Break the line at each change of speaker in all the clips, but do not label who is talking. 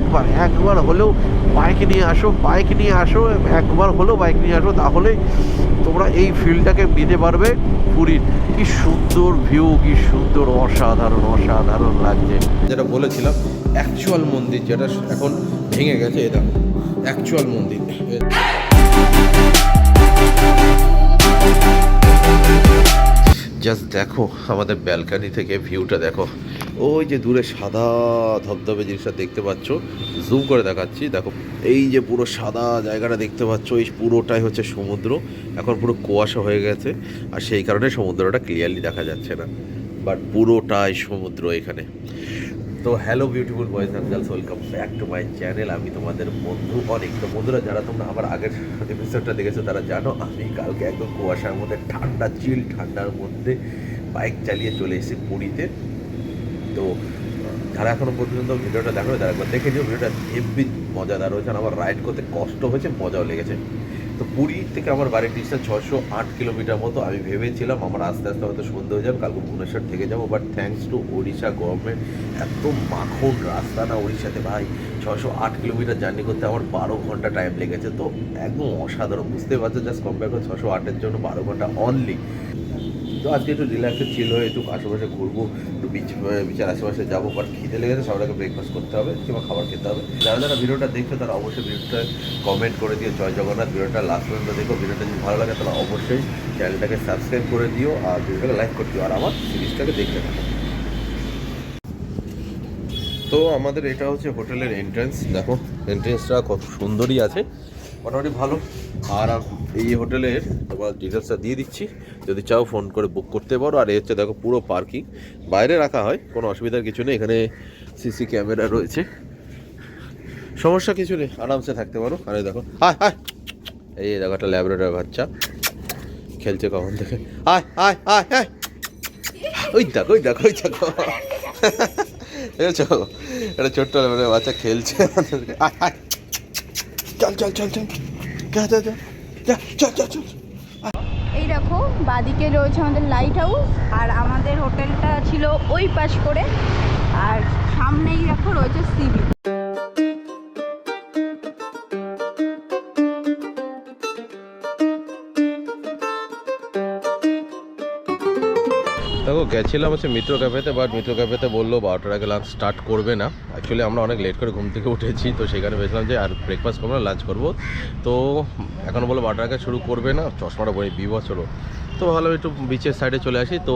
একবার একবার হলেও বাইক নিয়ে আসো বাইক নিয়ে আসো একবার হলেও বাইক নিয়ে আসো তাহলে তোমরা এই ফিল্ডটাকে নিতে পারবে পুরীর। কি সুন্দর ভিউ কি সুন্দর অসাধারণ অসাধারণ লাগছে।
যেটা বলেছিলাম অ্যাকচুয়াল মন্দির যেটা এখন ভেঙে গেছে এটা অ্যাকচুয়াল মন্দির। জাস্ট দেখো, আমাদের ব্যালকানি থেকে ভিউটা দেখো। ওই যে দূরে সাদা ধবধবে জিনিসটা দেখতে পাচ্ছ। জুম করে দেখাচ্ছি, দেখো। এই যে পুরো সাদা জায়গাটা দেখতে পাচ্ছ, এই পুরোটাই হচ্ছে সমুদ্র। এখন পুরো কুয়াশা হয়ে গেছে, আর সেই কারণে সমুদ্রটা ক্লিয়ারলি দেখা যাচ্ছে না। বাট পুরোটাই সমুদ্র এখানে। তো hello beautiful boys and girls welcome back to my channel আমি তোমাদের বন্ধু অনেক। তো বন্ধুরা, যারা তোমরা আমার আগের এপিসোডটা দেখেছ, তারা জানো আমি কালকে একদম কুয়াশার মধ্যে, ঠান্ডা চিল ঠান্ডার মধ্যে বাইক চালিয়ে চলে এসেছি পুরীতে। তো, যারা এখনও পর্যন্ত ভিডিওটা দেখো, তারা একবার দেখে নিও। ভিডিওটা হেভি মজাদার হয়েছে আমার রাইড করতে কষ্ট হয়েছে, মজাও লেগেছে। তো পুরী থেকে আমার বাড়ির ডিস্টেন্স ছশো আট কিলোমিটার মতো আমি ভেবেছিলাম, আমার আস্তে আস্তে হয়তো সন্ধে হয়ে যাবে কালকে ভুবনেশ্বর থেকে যাব but thanks to Odisha government এত মাখন রাস্তা না ওড়িশাতে ভাই। ছশো আট কিলোমিটার জার্নি করতে আমার বারো ঘণ্টা টাইম লেগেছে, তো একদম অসাধারণ বুঝতে পারছ জাস্ট কম্পেয়ার করে ছশো আটের জন্য বারো ঘণ্টা অনলি তো আজকে একটু রিল্যাক্সে হয়ে একটু আশেপাশে ঘুরবো, একটু বিচ বিচের আশেপাশে যাব বাট খিদে লেগেছে সবাইকে ব্রেকফাস্ট করতে হবে কিংবা খাবার খেতে হবে। যারা যারা ভিডিওটা দেখছ, তারা অবশ্যই ভিডিওটা কমেন্ট করে দিও, জয় জগন্নাথ, ভিডিওটা লাস্ট পর্যন্ত দেখো, ভিডিওটা যদি ভালো লাগে, তাহলে অবশ্যই চ্যানেলটাকে সাবস্ক্রাইব করে দিও আর ভিডিওটাকে লাইক করে দিও, আর আমার সিরিজটাকে দেখতে থাকো। তো আমাদের এটা হচ্ছে হোটেলের এন্ট্রেন্স দেখো এন্ট্রেন্সটা কত সুন্দরই আছে, মোটামুটি ভালো। আর এই হোটেলের তোমার ডিটেলসটা দিয়ে দিচ্ছি। যদি চাও ফোন করে বুক করতে পারো। আর এই হচ্ছে দেখো পুরো পার্কিং বাইরে রাখা হয় কোনো অসুবিধার কিছু নেই। এখানে সিসি ক্যামেরা রয়েছে। সমস্যা কিছু নেই আরামসে থাকতে পারো। আর এই দেখো হায় হায় এই দেখো একটা ল্যাবরেটর বাচ্চা। খেলছে কখন থেকে। আয় আয় আয় আয়। ওই দেখো ওই দেখো ওই দেখো। দেখেছ? একটা ছোট্ট লেভেলের বাচ্চা খেলছে। আয়, আয়। চল চল চল চল। যা যা। যা চল চল চল।
এই দেখো, বাদিকে রয়েছে আমাদের লাইট হাউস আর আমাদের হোটেলটা ছিল ওই পাশ করে, আর সামনেই দেখো রয়েছে সি বিচ
গেছিলাম হচ্ছে মিত্র ক্যাফেতে বাট মিত্র ক্যাফেতে বলল বারোটার আগে লাঞ্চ স্টার্ট করবে না। অ্যাকচুয়ালি আমরা অনেক লেট করে ঘুম থেকে উঠেছি, তো সেখানে ভেবেছিলাম যে আর ব্রেকফাস্ট করব না লাঞ্চ করব। তো এখন বলো বারোটার আগে শুরু করবে না, চশমাটা বই বি বছরও তো ভালো একটু বিচের সাইডে চলে আসি, তো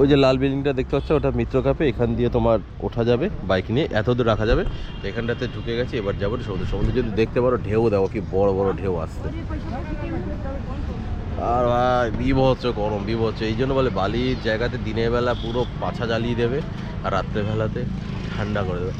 ওই যে লাল বিল্ডিংটা দেখতে পাচ্ছ, ওটা মিত্র ক্যাফে এখান দিয়ে তোমার ওঠা যাবে বাইক নিয়ে, এত দূর রাখা যাবে। এখানটাতে ঢুকে গেছি, এবার যাব সমুদ্র, সমুদ্রে যদি দেখতে পারো ঢেউ, দেখো কি বড় বড় ঢেউ আসছে। আর ভাই, বিভৎস গরম, বিভৎস। এই জন্য বলে বালির জায়গাতে দিনের বেলা পুরো পাছা জ্বালিয়ে দেবে আর রাত্রেবেলাতে ঠান্ডা করে দেবে।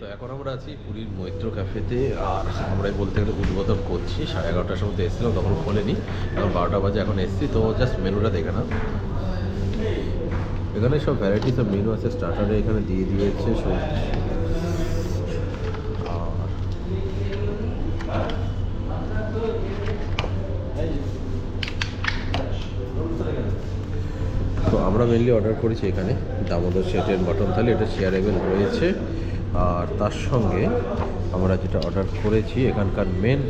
তো এখন আমরা আছি পুরীর মৈত্র ক্যাফেতে, আর আমরা বলতে গেলে উদ্বোধন করছি। সাড়ে এগারোটার সময় এসেছিলাম, তখন খোলেনি। এখন বারোটা বাজে এখন এসেছি, তো জাস্ট মেনুটা দেখে না এখানে সব ভ্যারাইটিস অফ মেনু আছে। স্টার্টারে এখানে দিয়ে দিয়েছে সব তো আমরা মেনলি অর্ডার করেছি এখানে দামোদর সেটের মটন থালি। এটা শেয়ারেবল রয়েছে। আর তার সঙ্গে আমরা যেটা অর্ডার করেছি, এখানকার মেন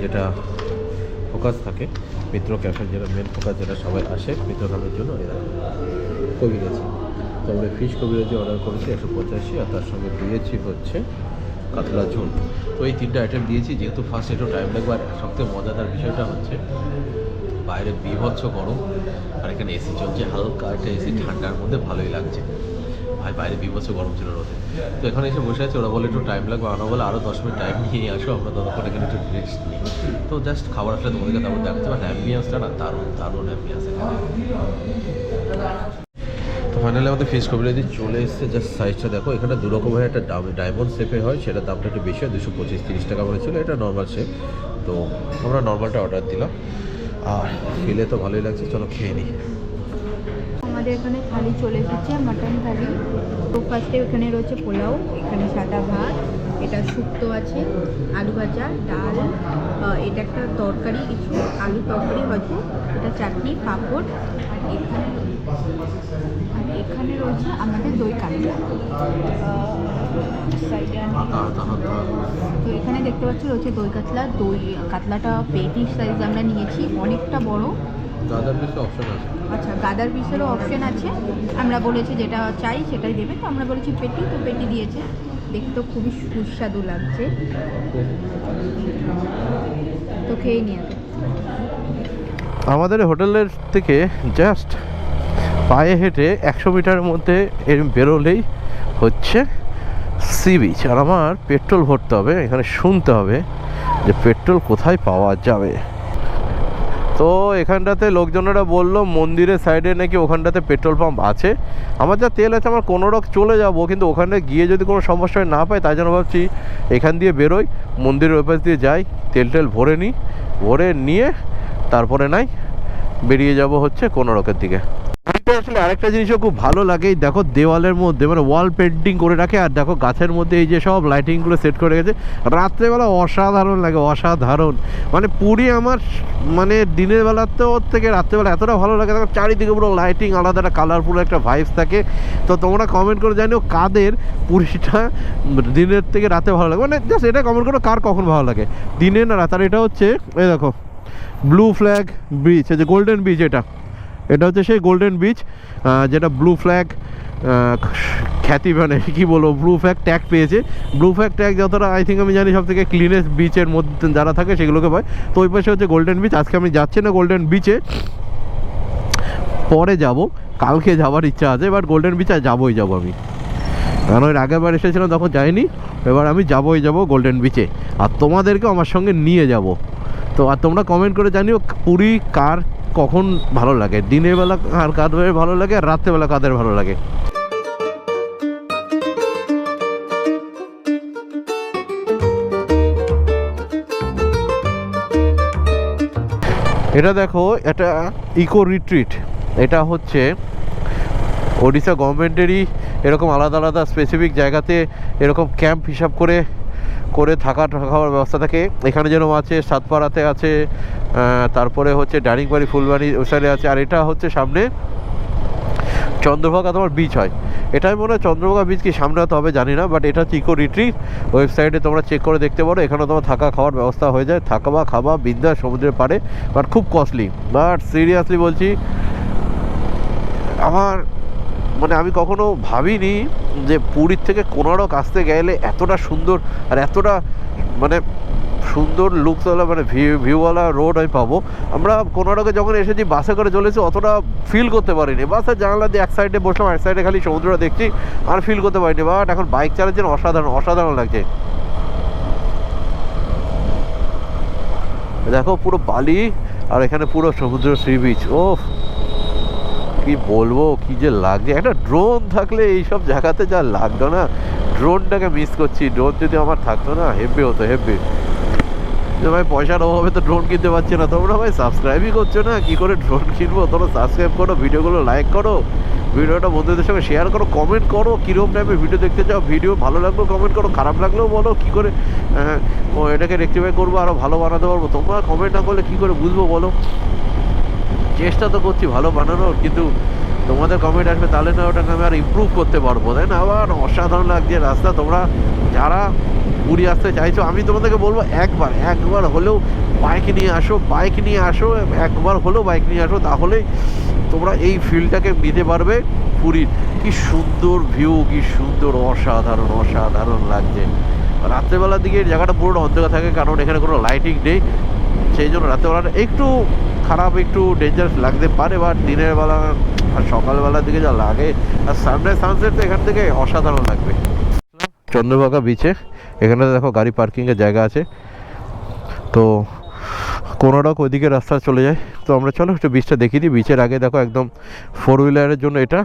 যেটা ফোকাস থাকে মিত্র ক্যাফের যেটা মেন ফোকাস যেটা সবাই আসে মিত্র ক্যাফের জন্য, এরা কবি গেছে তো আমরা ফিশ কবি কবিরাজি অর্ডার করেছি একশো পঁচাশি, আর তার সঙ্গে দিয়েছি হচ্ছে কাতলা ঝোল। তো এই তিনটা আইটেম দিয়েছি, যেহেতু ফার্স্ট একটু টাইম লাগবে, আর সবথেকে মজাদার বিষয়টা হচ্ছে বাইরে বিভৎস গরম, আর এখানে এসি চলছে, হালকা একটা এসি ঠান্ডার মধ্যে ভালোই লাগছে। ভাই, বাইরে বিভৎস গরম ছিল রোদে। তো এখানে এসে বসে আছে, ওরা বলে একটু টাইম লাগবে আমরা বলে আরও দশ মিনিট টাইম নিয়ে আসো, আমরা ততক্ষণ এখানে একটু রেস্ট নিই। তো জাস্ট খাবার আসলে তোমাদেরকে তারপর দেখাচ্ছি বাট অ্যাম্বিয়েন্সটা না দারুণ দারুণ অ্যাম্বিয়েন্স এখানে। তো ফাইনালি আমাদের ফিস কবিরাজি চলে এসেছে জাস্ট সাইজটা দেখো, এখানে দু রকম হয় একটা ডায়মন্ড শেপে হয় সেটা দামটা একটু বেশি হয় দুশো পঁচিশ তিরিশ টাকা করে ছিল, এটা নর্মাল শেপ তো আমরা নর্মালটা অর্ডার দিলাম। আর খেলে তো ভালোই লাগছে, চলো খেয়ে নিই।
আমাদের এখানে থালি চলে এসেছে মাটন থালি। তো ফার্স্টে এখানে রয়েছে পোলাও, এখানে সাদা ভাত, এটা শুক্তো আছে, আলু ভাজা, ডাল এটা একটা তরকারি, কিছু আলু তরকারি হয়তো, এটা চাটনি, পাঁপড়। আর এখানে আর এখানে রয়েছে আমাদের দই কাতলা সাইডে তো এখানে দেখতে পাচ্ছি রয়েছে দই কাতলা। দই, কাতলাটা পেটি সাইজ আমরা নিয়েছি, অনেকটা বড়।
দাদার বেশি অপশন আছে।
আচ্ছা গাদার পিসেরও অপশন আছে। আমরা বলেছি যেটা চাই সেটাই দেবে। তো আমরা বলেছি পেটি তো পেটি দিয়েছে। দেখতে তো খুবই সুস্বাদু লাগছে। তো খেয়ে নিয়ে
আমাদের হোটেলের থেকে জাস্ট পায়ে হেঁটে একশো মিটারের মধ্যে এর বেরোলেই হচ্ছে সি বিচ আর আমার পেট্রোল ভরতে হবে এখানে শুনতে হবে যে পেট্রোল কোথায় পাওয়া যাবে। তো এখানটাতে লোকজনেরা বলল, মন্দিরের সাইডে নাকি ওখানটাতে পেট্রোল পাম্প আছে। আমার যা তেল আছে, আমার কোনো রক চলে যাব, কিন্তু ওখানে গিয়ে যদি কোনো সমস্যা না পাই, তাই জন্য ভাবছি এখান দিয়ে বেরোই। মন্দিরের ওপাশ দিয়ে যাই, তেল টেল ভরে নিই। ভরে নিয়ে তারপরে নাই, বেরিয়ে যাব হচ্ছে কোনো রকের দিকে। পুরীতে আসলে আরেকটা জিনিসও খুব ভালো লাগে দেখো দেওয়ালের মধ্যে মানে ওয়াল পেন্টিং করে রাখে, আর দেখো গাছের মধ্যে এই যে সব লাইটিংগুলো সেট করে রেখেছে, রাত্রেবেলা অসাধারণ লাগে, অসাধারণ। মানে পুরী আমার মানে দিনের বেলাতেও থেকে রাত্রেবেলা এতটা ভালো লাগে, দেখো চারিদিকে পুরো লাইটিং আলাদা একটা কালারফুল একটা ভাইবস থাকে। তো তোমরা কমেন্ট করে জানিও কাদের পুরীটা দিনের থেকে রাতে ভালো লাগে। মানে জাস্ট এটা কমেন্ট করো কার কখন ভালো লাগে, দিনে না রাত। আর এটা হচ্ছে, এই দেখো ব্লু ফ্ল্যাগ বিচ এই যে গোল্ডেন বিচ এটা। এটা হচ্ছে সেই গোল্ডেন বিচ যেটা ব্লু ফ্ল্যাগ খ্যাতি মানে কী বলব ব্লু ফ্ল্যাগ ট্যাগ পেয়েছে। ব্লু ফ্ল্যাগ ট্যাগ যতটা আই থিঙ্ক আমি জানি সব থেকে ক্লিনেস্ট বিচের মধ্যে যারা থাকে সেগুলোকে পায় তো ওই পাশে হচ্ছে গোল্ডেন বিচ আজকে আমি যাচ্ছি না গোল্ডেন বিচে পরে যাব, কালকে যাওয়ার ইচ্ছা আছে বাট গোল্ডেন বিচ যাবোই যাব আমি। কারণ এর আগের বার এসেছিলাম, তখন যাইনি। এবার আমি যাবোই যাব গোল্ডেন বিচে আর তোমাদেরকেও আমার সঙ্গে নিয়ে যাব। তো আর তোমরা কমেন্ট করে জানিও পুরী কার কখন ভালো লাগে? দিনের বেলা আর কাদের ভালো লাগে আর রাত্রেবেলা কাদের ভালো লাগে? এটা দেখো, এটা ইকো রিট্রিট এটা হচ্ছে ওড়িশা গভর্নমেন্টেরই এরকম আলাদা আলাদা স্পেসিফিক জায়গাতে এরকম ক্যাম্প হিসাব করে করে থাকা খাওয়ার ব্যবস্থা থাকে। এখানে যেরকম আছে সাতপাড়াতে আছে তারপরে হচ্ছে ডারিংবাড়ি ফুলবাড়ি, ওই সাইডে আছে। আর এটা হচ্ছে সামনে চন্দ্রভাগা তোমার বিচ হয়। এটাই মনে হয় চন্দ্রভাগা বিচ কি সামনে হতে হবে, জানি না বাট এটা হচ্ছে ইকো রিট্রিট ওয়েবসাইটে তোমরা চেক করে দেখতে পারো। এখানে তোমার থাকা খাওয়ার ব্যবস্থা হয়ে যায়। থাকা বা খাওয়া বিদ্যা সমুদ্রের পাড়ে বাট খুব কস্টলি বাট সিরিয়াসলি বলছি, আমার মানে আমি কখনো ভাবিনি যে পুরীর থেকে কোনারক আসতে গেলে এতটা সুন্দর আর এতটা মানে সুন্দর লুকওয়ালা মানে ভিউ ভিউওয়ালা রোড আমি পাবো। আমরা কোনারকে যখন এসেছি বাসে করে চলেছি, অতটা ফিল করতে পারিনি। বাসের জানলা দিয়ে এক সাইডে বসলাম এক সাইডে খালি সমুদ্রটা দেখছি, আর ফিল করতে পারিনি। বাট এখন বাইক চালাচ্ছেন, অসাধারণ অসাধারণ লাগছে। দেখো, পুরো বালি, আর এখানে পুরো সমুদ্র সি বিচ ও কি বলব, কি যে লাগছে। একটা ড্রোন থাকলে এইসব জায়গাতে যা লাগতো না। ড্রোনটাকে মিস করছি। ড্রোন যদি আমার থাকতো না হেভি হতো হেভি যে ভাই পয়সার অভাবে তো ড্রোন কিনতে পারছি না। তোমরা ভাই সাবস্ক্রাইবই করছ না? কি করে ড্রোন কিনবো? তোমরা সাবস্ক্রাইব করো, ভিডিওগুলো লাইক করো, ভিডিওটা বন্ধুদের সঙ্গে শেয়ার করো কমেন্ট করো, কীরকম টাইপের ভিডিও দেখতে চাও ভিডিও ভালো লাগলেও কমেন্ট করো, খারাপ লাগলেও বলো, কী করে ও এটাকে রেক্টিফাই করব আরও ভালো বানাতে পারব। তোমরা কমেন্ট না করলে কী করে বুঝব বলো? চেষ্টা তো করছি ভালো বানানোর, কিন্তু তোমাদের কমেন্ট আসবে, তাহলে না ওটাকে আমি আর ইমপ্রুভ করতে পারব, তাই না? আবার অসাধারণ লাগছে রাস্তা। তোমরা যারা পুরী আসতে চাইছো, আমি তোমাদেরকে বলব একবার একবার হলেও বাইক নিয়ে আসো বাইক নিয়ে আসো, একবার হলেও বাইক নিয়ে আসো, তাহলে তোমরা এই ফিলটাকে নিতে পারবে পুরীর। কি সুন্দর ভিউ কি সুন্দর, অসাধারণ অসাধারণ লাগছে। রাত্রেবেলার দিকে জায়গাটা পুরোটা অন্ধকার থাকে, কারণ এখানে কোনো লাইটিং নেই। সেই জন্য রাত্রেবেলাটা একটু খারাপ, একটু ডেঞ্জারাস লাগতে পারে বা দিনের বেলা আর সকালবেলার দিকে যা লাগে, আর সানরাইজ সানসেট এখান থেকে অসাধারণ লাগবে। চন্দ্রভাগা বিচে এখানে দেখো গাড়ি পার্কিংয়ের জায়গা আছে। তো কোনোরক ওইদিকে রাস্তা চলে যায়। তো আমরা চলো একটু বিচটা দেখিয়ে দিই। বিচের আগে দেখো একদম ফোর হুইলারের জন্য এটা।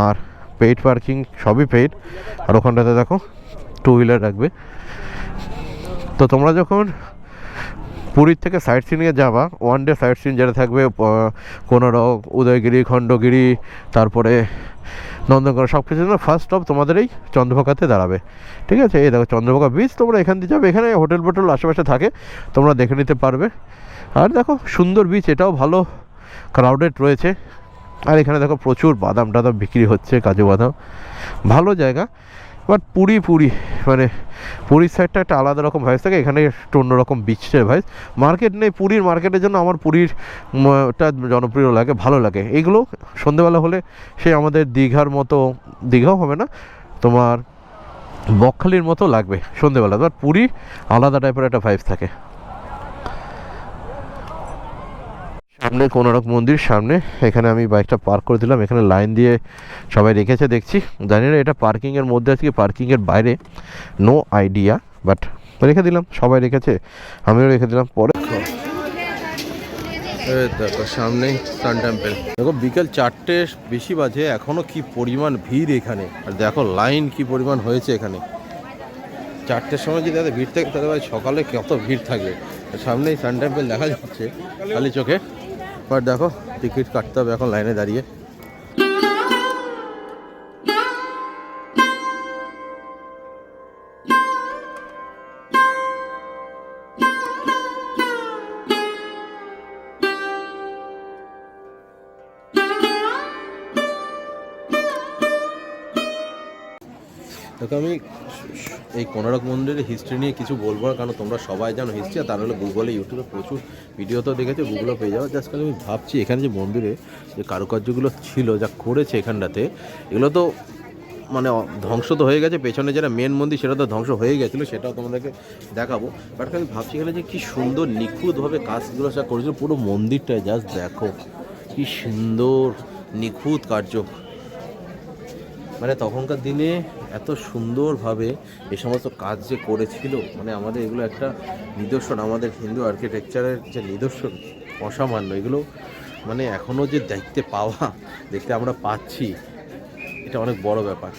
আর পেইড পার্কিং সবই পেইড আর ওখানটাতে দেখো টু হুইলার রাখবে। তো তোমরা যখন পুরীর থেকে সাইট সিনিংয়ে যাবা ওয়ান ডে সাইট সিন যেটা থাকবে কোনোরক উদয়গিরি, খণ্ডগিরি, তারপরে নন্দনকানন সব কিছু জন্য ফার্স্ট স্টপ তোমাদের এই চন্দ্রভাগাতে দাঁড়াবে। ঠিক আছে? এই দেখো, চন্দ্রভাগা বিচ তোমরা এখান দিয়ে যাবে। এখানে হোটেল ফোটেল আশেপাশে থাকে, তোমরা দেখে নিতে পারবে। আর দেখো, সুন্দর বিচ এটাও ভালো ক্রাউডেড রয়েছে। আর এখানে দেখো, প্রচুর বাদাম টাদাম বিক্রি হচ্ছে, কাজু বাদাম। ভালো জায়গা। বাট পুরী পুরী মানে পুরীর সাইডটা একটা আলাদা রকম ভাইস থাকে এখানে একটু অন্যরকম বিচের ভাইস মার্কেট নেই পুরীর মার্কেটের জন্য আমার পুরীর উম, টা জনপ্রিয় লাগে ভালো লাগে। এইগুলো সন্ধেবেলা হলে সে আমাদের দীঘার মতো দীঘাও হবে না তোমার বকখালির মতো লাগবে সন্ধেবেলা। বাট পুরী আলাদা টাইপের একটা ভাইস থাকে। সামনে কোনারক মন্দির সামনে। এখানে আমি বাইকটা পার্ক করে দিলাম। এখানে লাইন দিয়ে সবাই রেখেছে, দেখছি। জানি না এটা পার্কিংয়ের মধ্যে আছে কি পার্কিংয়ের বাইরে। নো আইডিয়া বাট রেখে দিলাম। সবাই রেখেছে। আমিও রেখে দিলাম। পরে দেখো, সামনেই সান টেম্পেল। দেখো, বিকেল চারটে বেশি বাজে। এখনও কি পরিমাণ ভিড় এখানে? আর দেখো, লাইন কি পরিমাণ হয়েছে এখানে। চারটের সময় যদি ভিড় থাকে, তাহলে সকালে কত ভিড় থাকে? সামনেই সান টেম্পল দেখা যাচ্ছে। খালি চোখে। বাট দেখো টিকিট কাটতে হবে এখন লাইনে দাঁড়িয়ে। কোনারক মন্দিরের হিস্ট্রি নিয়ে কিছু বলব না, কারণ তোমরা সবাই জানো হিস্ট্রি আর তার হলে গুগলে ইউটিউবে প্রচুর ভিডিও তো দেখেছ গুগলে পেয়ে যাও। জাস্ট আমি ভাবছি এখানে যে মন্দিরে যে কারুকার্যগুলো ছিল, যা করেছে এখানটাতে, এগুলো তো মানে ধ্বংস তো হয়ে গেছে। পেছনে যেটা মেন মন্দির, সেটা তো ধ্বংস হয়ে গেছিল, সেটাও তোমাদেরকে দেখাবো। বাট আমি ভাবছি এখানে যে কী সুন্দর, নিখুঁতভাবে কাজগুলো সব করেছিল পুরো মন্দিরটায় জাস্ট দেখো। কি সুন্দর, নিখুঁত কার্য। মানে তখনকার দিনে এত সুন্দরভাবে এ সমস্ত কাজ যে করেছিল মানে আমাদের এগুলো একটা নিদর্শন, আমাদের হিন্দু আর্কিটেকচারের যে নিদর্শন, অসামান্য, এগুলো মানে এখনও যে দেখতে পাওয়া, দেখতে আমরা পাচ্ছি, এটা অনেক বড় ব্যাপার।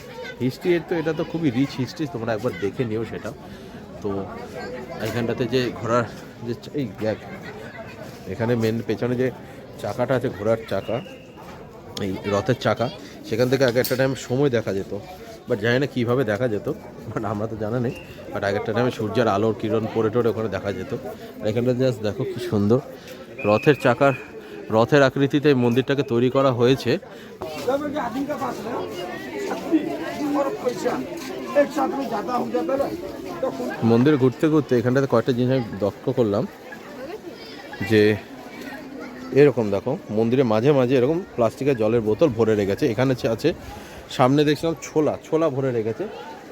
হিস্ট্রি তো এটা তো খুবই রিচ হিস্ট্রি তোমরা একবার দেখে নিও সেটা। তো এখানটাতে যে ঘোড়ার যে এই দেখ, এখানে মেন পেছনে যে চাকাটা আছে, ঘোড়ার চাকা, এই রথের চাকা, সেখান থেকে আগে একটা টাইম সময় দেখা যেত। বাট জানি না কীভাবে দেখা যেত, বাট আমরা তো জানা নেই। বাট আগেরটা টাইমে সূর্যের আলোর কিরণ পরে টোরে ওখানে দেখা যেত। এখানটা জাস্ট দেখো কি সুন্দর। রথের চাকার, রথের আকৃতিতে মন্দিরটাকে তৈরি করা হয়েছে। মন্দির ঘুরতে ঘুরতে এখানটাতে কয়েকটা জিনিস আমি দক্ষ করলাম। যে এরকম দেখো, মন্দিরের মাঝে মাঝে এরকম প্লাস্টিকের জলের বোতল ভরে রেখেছে। এখানে আছে সামনে দেখছিলাম ছোলা ছোলা ভরে রেখেছে।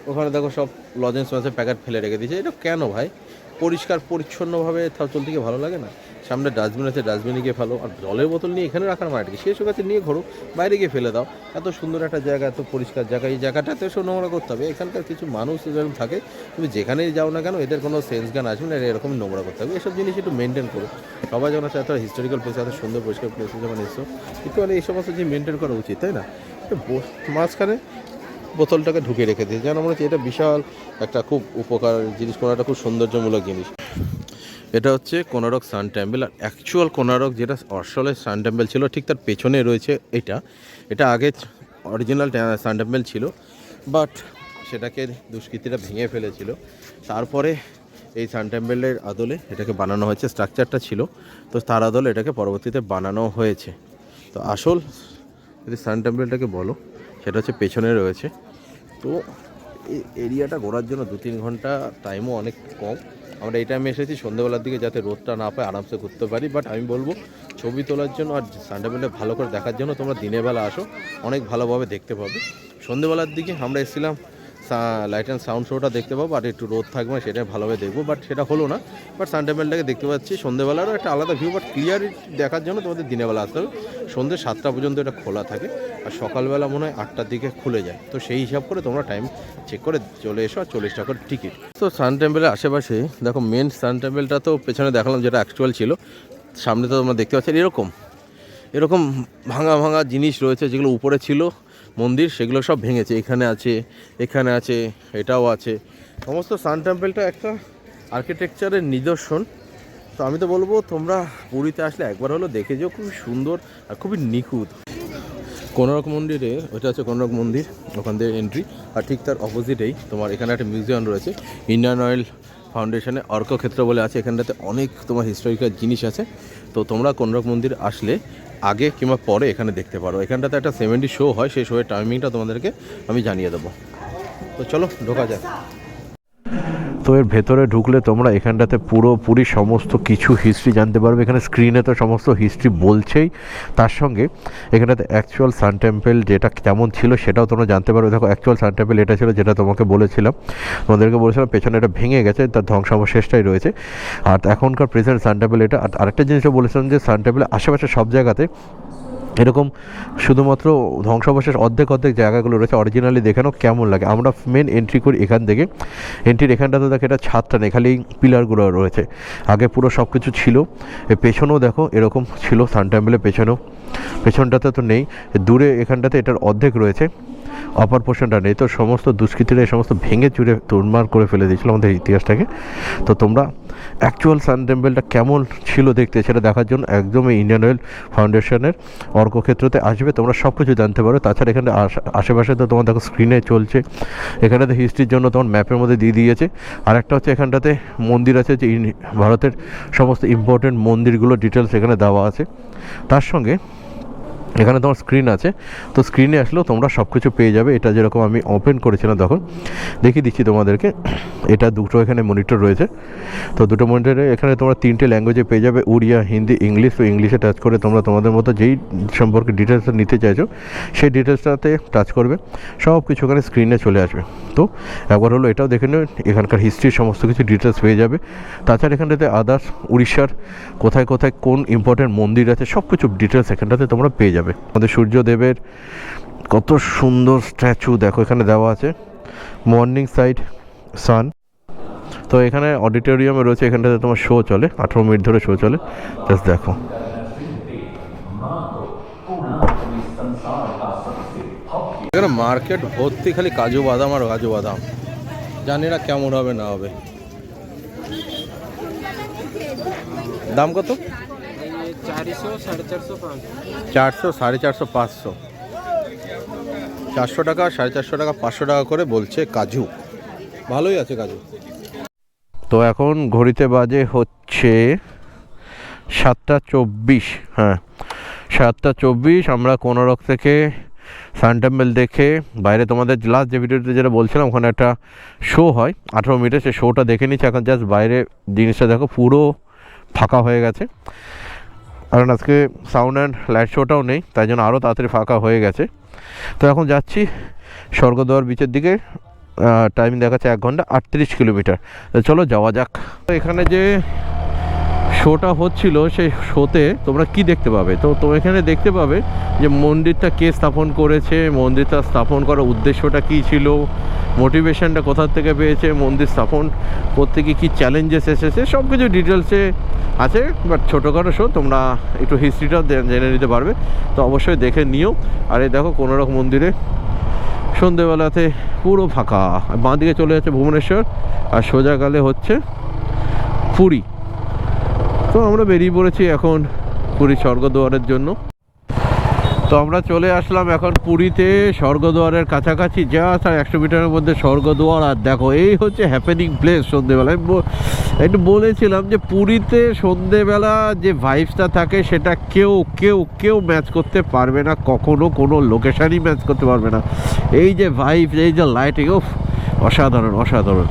ওখানে দেখো সব লজেন্স মাছের প্যাকেট ফেলে রেখে দিয়েছে। এটা কেন ভাই? পরিষ্কার, পরিচ্ছন্নভাবে চলতে কি ভালো লাগে না? সামনে ডাস্টবিন আছে ডাস্টবিনে গিয়ে ফেলো। আর জলের বোতল নিয়ে এখানে রাখার মানে কি? শেষ কাছে নিয়ে ঘোরো। বাইরে গিয়ে ফেলে দাও। এত সুন্দর একটা জায়গা, এত পরিষ্কার জায়গা। এই জায়গাটাতে সব নোংরা করতে হবে। এখানকার কিছু মানুষ যেরকম থাকে, তুমি যেখানেই যাও না কেন, এদের কোনো সেন্স জ্ঞান আসবে না, এরা এরকম নোংরা করতে হবে। এসব জিনিস একটু মেনটেন করো। সবাই যখন আছে এত হিস্টোরিক্যাল প্লেস এত সুন্দর পরিষ্কার প্লেসে যখন এসছো একটু মানে এই সমস্ত জিনিস মেনটেন করা উচিত, তাই না? মাঝখানে বোতলটাকে ঢুকে রেখে দিয়েছে। যেন মনে হচ্ছে এটা বিশাল একটা খুব উপকার জিনিস, কোনো একটা খুব সৌন্দর্যমূলক জিনিস। এটা হচ্ছে কোনারক সান টেম্পল আর অ্যাকচুয়াল কোনারক যেটা আসলে সান টেম্পল ছিল, ঠিক তার পেছনে রয়েছে এটা। এটা আগে অরিজিনাল সান টেম্পল ছিল বাট সেটাকে দুষ্কৃতীরা ভেঙে ফেলেছিল। তারপরে এই সান টেম্পলের আদলে এটাকে বানানো হয়েছে স্ট্রাকচারটা ছিল। তো তার আদলে এটাকে পরবর্তীতে বানানো হয়েছে। তো আসল যদি সান টেম্পলটাকে বলো, সেটা হচ্ছে পেছনে রয়েছে। তো এই এরিয়াটা ঘোরার জন্য দু তিন ঘণ্টা টাইমও অনেক কম। আমরা এই টাইমে এসেছি, সন্ধ্যেবেলার দিকে যাতে রোদটা না পায়, আরামসে ঘুরতে পারি। বাট আমি বলব, ছবি তোলার জন্য আর সানডেবেলে ভালো করে দেখার জন্য তোমরা দিনের বেলা আসো, অনেক ভালোভাবে দেখতে পাবে। সন্ধ্যেবেলার দিকে আমরা এসেছিলাম লাইট অ্যান্ড সাউন্ড শোটা দেখতে পাবো, আর একটু রোদ থাকবে সেটা ভালোভাবে দেখব বাট সেটা হলো না। বাট সানডেবেলটাকে দেখতে পাচ্ছি সন্ধ্যেবেলারও একটা আলাদা ভিউ বাট ক্লিয়ার দেখার জন্য তোমাদের দিনের বেলা আসতে হবে। সন্ধ্যে সাতটা পর্যন্ত এটা খোলা থাকে, আর সকালবেলা মনে হয় আটটার দিকে খুলে যায়। তো সেই হিসাব করে তোমরা টাইম চেক করে চলে এসো, আর চল্লিশ টাকার টিকিট তো সান টেম্পলের আশেপাশে, দেখো মেন সান টেম্পলটা তো পেছনে দেখালাম, যেটা অ্যাকচুয়াল ছিল। সামনে তো তোমরা দেখতে পাচ্ছ, এরকম এরকম ভাঙা ভাঙা জিনিস রয়েছে, যেগুলো উপরে ছিল। মন্দির, সেগুলো সব ভেঙেছে। এখানে আছে এখানে আছে, এটাও আছে। সমস্ত সান টেম্পলটা একটা আর্কিটেকচারের নিদর্শন। তো আমি তো বলব, তোমরা পুরীতে আসলে একবার হলো দেখে যেও, খুবই সুন্দর আর খুবই নিখুঁত।
কোনরক মন্দিরে ওটা হচ্ছে কোনরক মন্দির, ওখান থেকে এন্ট্রি আর ঠিক তার অপোজিটেই তোমার এখানে একটা মিউজিয়াম রয়েছে ইন্ডিয়ান অয়েল ফাউন্ডেশনে অর্কক্ষেত্র বলে আছে। এখানটাতে অনেক তোমার হিস্টোরিক্যাল জিনিস আছে। তো তোমরা কোনরক মন্দির আসলে আগে কিংবা পরে এখানে দেখতে পারো। এখানটাতে একটা সেভেন্টি শো হয়, সেই শোয়ের টাইমিংটা তোমাদেরকে আমি জানিয়ে দেবো। তো চলো, ঢোকা যাক।
তো এর ভেতরে ঢুকলে তোমরা এখানটাতে পুরোপুরি সমস্ত কিছু হিস্ট্রি জানতে পারবে। এখানে স্ক্রিনে তো সমস্ত হিস্ট্রি বলছেই। তার সঙ্গে এখানটাতে অ্যাকচুয়াল সান টেম্পল যেটা কেমন ছিল সেটাও তোমরা জানতে পারবে। দেখো অ্যাকচুয়াল সান টেম্পল এটা ছিল যেটা তোমাকে বলেছিলাম। তোমাদেরকে বলেছিলাম, পেছনে এটা ভেঙে গেছে, তার ধ্বংসাবশেষটাই রয়েছে। আর এখনকার প্রেজেন্ট সান টেম্পল এটা, আর আরেকটা জিনিসও বলেছিলাম যে সান টেম্পলের আশেপাশে সব জায়গাতে এরকম শুধুমাত্র ধ্বংসাবশেষ অর্ধেক অর্ধেক জায়গাগুলো রয়েছে অরিজিনালি দেখানো কেমন লাগে? আমরা মেন এন্ট্রি করি এখান থেকে। এন্ট্রির এখানটাতে দেখো, এটা ছাদটা নেই খালি পিলারগুলো রয়েছে। আগে পুরো সব কিছু ছিল পেছনেও দেখো, এরকম ছিল সান টেম্পলের পেছনেও। পেছনটাতে তো নেই। দূরে এখানটাতে এটার অর্ধেক রয়েছে। অপার পোর্শনটা নেই। তো সমস্ত দুষ্কৃতীরা এই সমস্ত ভেঙে চুরে তোড়মার করে ফেলে দিয়েছিল আমাদের ইতিহাসটাকে। তো তোমরা অ্যাকচুয়াল সান টেম্পলটা কেমন ছিল দেখতে সেটা দেখার জন্য একদম ইন্ডিয়ান অয়েল ফাউন্ডেশনের অর্কক্ষেত্রতে আসবে। তোমরা সব কিছু জানতে পারো। তাছাড়া এখানে আশ- আশেপাশে তো তোমার দেখো স্ক্রিনে চলছে। এখানে তো হিস্ট্রির জন্য তোমার ম্যাপের মধ্যে দিয়ে দিয়েছে। আর একটা হচ্ছে এখানটাতে মন্দির আছে যে ভারতের সমস্ত ইম্পর্টেন্ট মন্দিরগুলো ডিটেলস এখানে দেওয়া আছে। তার সঙ্গে এখানে তোমার স্ক্রিন আছে। তো স্ক্রিনে আসলেও তোমরা সব কিছু পেয়ে যাবে। এটা যেরকম আমি ওপেন করেছিলাম তখন। দেখিয়ে দিচ্ছি তোমাদেরকে। এটা দুটো এখানে মনিটর রয়েছে। তো দুটো মনিটরে এখানে তোমরা তিনটে ল্যাঙ্গুয়েজে পেয়ে যাবে। উড়িয়া, হিন্দি, ইংলিশ। তো ইংলিশে টাচ করে তোমরা তোমাদের মতো যেই সম্পর্কে ডিটেলসটা নিতে চাইছো, সেই ডিটেলসটাতে টাচ করবে। সব কিছু এখানে স্ক্রিনে চলে আসবে। তো একবার হলো এটাও দেখে নেবেন এখানকার হিস্ট্রির সমস্ত কিছু ডিটেলস পেয়ে যাবে। তাছাড়া এখানটাতে আদার্স উড়িষ্যার কোথায় কোথায় কোন ইম্পর্টেন্ট মন্দির আছে সব কিছু ডিটেলস এখানটাতে তোমরা পেয়ে যাবে। আমাদের সূর্যদেবের কত সুন্দর স্ট্যাচু দেখো এখানে দেওয়া আছে। মর্নিং সাইড সান তো এখানে অডিটোরিয়ামে রয়েছে, এখানটাতে তোমার শো চলে, আঠেরো মিনিট ধরে শো চলে। জাস্ট দেখো।
এখানে মার্কেট ভর্তি, খালি কাজু বাদাম আর কাজু বাদাম। জানি না কেমন হবে, না হবে। দাম কত?
চারিশো, সাড়ে চারশো,
পাঁচশো। চারশো টাকা, সাড়ে চারশো টাকা, পাঁচশো টাকা করে বলছে কাজু। ভালোই আছে কাজু।
তো এখন ঘড়িতে বাজে হচ্ছে সাতটা চব্বিশ হ্যাঁ। সাতটা চব্বিশ, আমরা কোনোরক থেকে সান টেম্পল দেখে, বাইরে তোমাদের লাস্ট যে ভিডিওতে যেটা বলছিলাম, ওখানে একটা শো হয়, আঠেরো মিনিটের সে শোটা দেখে নিচ্ছি। এখন জাস্ট বাইরে জিনিসটা দেখো, পুরো ফাঁকা হয়ে গেছে। কারণ আজকে সাউন্ড অ্যান্ড লাইট শোটাও নেই, তাই জন্য আরও তাড়াতাড়ি ফাঁকা হয়ে গেছে। তো এখন যাচ্ছি স্বর্গদ্বার বিচের দিকে টাইম দেখাচ্ছে এক ঘণ্টা আটত্রিশ কিলোমিটার। চলো যাওয়া যাক। এখানে যে শোটা হচ্ছিল সেই শোতে তোমরা কি দেখতে পাবে? তো তো এখানে দেখতে পাবে যে মন্দিরটা কে স্থাপন করেছে, মন্দিরটা স্থাপন করার উদ্দেশ্যটা কী ছিল মোটিভেশনটা কোথার থেকে পেয়েছে, মন্দির স্থাপন করতে গিয়ে কী চ্যালেঞ্জেস এসেছে সব কিছু ডিটেলসে আছে বাট ছোটোখাটো শো তোমরা একটু হিস্ট্রিটাও জেনে নিতে পারবে। তো অবশ্যই দেখে নিও। আর এই দেখো কোনোরক মন্দিরে সন্ধেবেলাতে পুরো ফাঁকা। বাঁ দিকে চলে যাচ্ছে ভুবনেশ্বর, আর সোজা গালে হচ্ছে পুরী। তো আমরা বেরিয়ে পড়েছি এখন পুরী স্বর্গদ্বারের জন্য। তো আমরা চলে আসলাম এখন পুরীতে স্বর্গদ্বারের কাছাকাছি যা আর একশো মিটারের মধ্যে স্বর্গদ্বার। আর দেখো, এই হচ্ছে হ্যাপেনিং প্লেস সন্ধেবেলায়। আমি একটু বলেছিলাম যে পুরীতে সন্ধেবেলা যে ভাইবসটা থাকে, সেটা কেউ কেউ কেউ ম্যাচ করতে পারবে না, কখনো কোনো লোকেশানই ম্যাচ করতে পারবে না। এই যে ভাইব এই যে লাইটিং ও অসাধারণ অসাধারণ।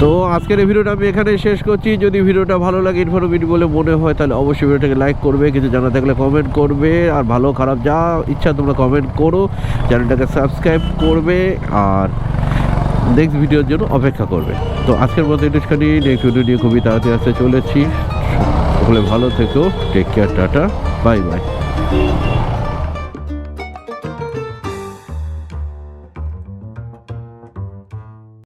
তো আজকের এই ভিডিওটা আমি এখানে শেষ করছি। যদি ভিডিওটা ভালো লাগে ইনফরমেটিভ বলে মনে হয়, তাহলে অবশ্যই ভিডিওটাকে লাইক করবে, কিছু জানা থাকলে কমেন্ট করবে। আর ভালো খারাপ যা ইচ্ছা তোমরা কমেন্ট করো চ্যানেলটাকে সাবস্ক্রাইব করবে, আর নেক্সট ভিডিওর জন্য অপেক্ষা করবে। তো আজকের মতো এটুখানি নেক্সট ভিডিও নিয়ে খুবই তাড়াতাড়ি আসতে চলেছি। সকলে ভালো থেকো take care tata bye bye